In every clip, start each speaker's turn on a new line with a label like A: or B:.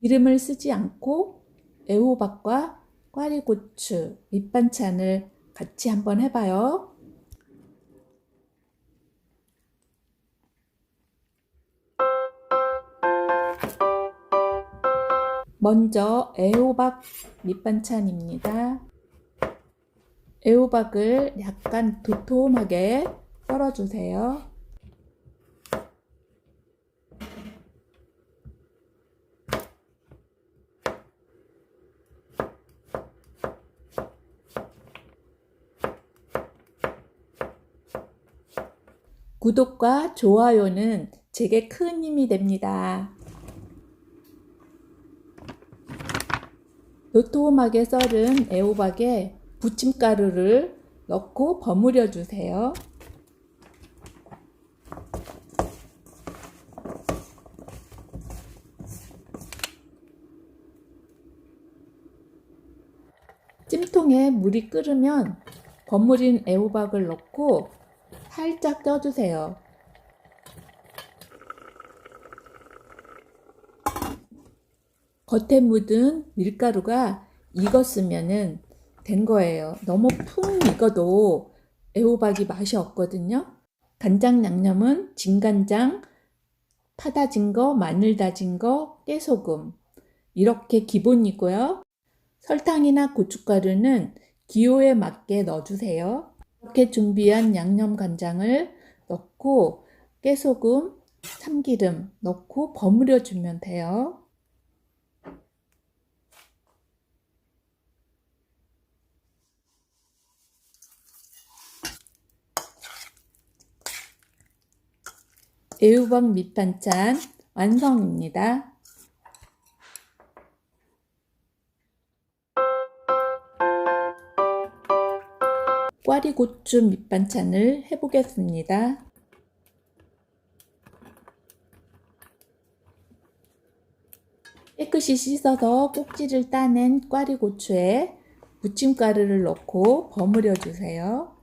A: 기름을 쓰지 않고 애호박과 꽈리고추 밑반찬을 같이 한번 해봐요. 먼저 애호박 밑반찬입니다. 애호박을 약간 도톰하게 썰어주세요. 구독과 좋아요는 제게 큰 힘이 됩니다. 도톰하게 썰은 애호박에 부침가루를 넣고 버무려 주세요. 찜통에 물이 끓으면 버무린 애호박을 넣고 살짝 쪄주세요. 겉에 묻은 밀가루가 익었으면은 된 거예요. 너무 푹 익어도 애호박이 맛이 없거든요. 간장 양념은 진간장, 파 다 진 거, 마늘 다진 거, 깨소금 이렇게 기본이고요. 설탕이나 고춧가루는 기호에 맞게 넣어주세요. 이렇게 준비한 양념 간장을 넣고 깨소금, 참기름 넣고 버무려 주면 돼요. 애호박 밑반찬 완성입니다. 꽈리고추 밑반찬을 해보겠습니다. 깨끗이 씻어서 꼭지를 따낸 꽈리고추에 부침가루를 넣고 버무려 주세요.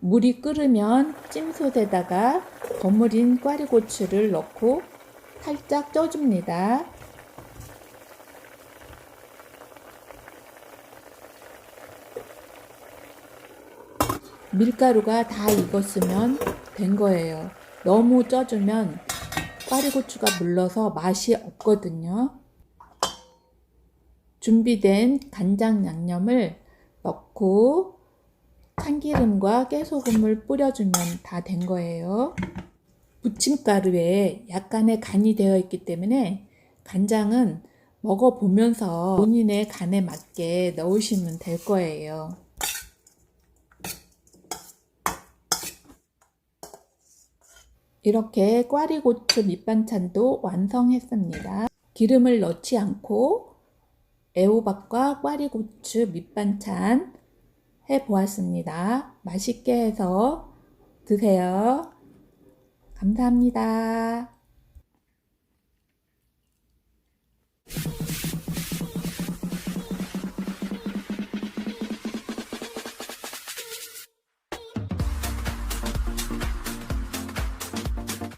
A: 물이 끓으면 찜솥에다가 버무린 꽈리고추를 넣고 살짝 쪄줍니다. 밀가루가 다 익었으면 된 거예요. 너무 쪄주면 꽈리고추가 물러서 맛이 없거든요. 준비된 간장 양념을 넣고 참기름과 깨소금을 뿌려주면 다 된 거예요. 부침가루에 약간의 간이 되어 있기 때문에 간장은 먹어보면서 본인의 간에 맞게 넣으시면 될 거예요. 이렇게 꽈리고추 밑반찬도 완성했습니다. 기름을 넣지 않고 애호박과 꽈리고추 밑반찬 해 보았습니다. 맛있게 해서 드세요. 감사합니다.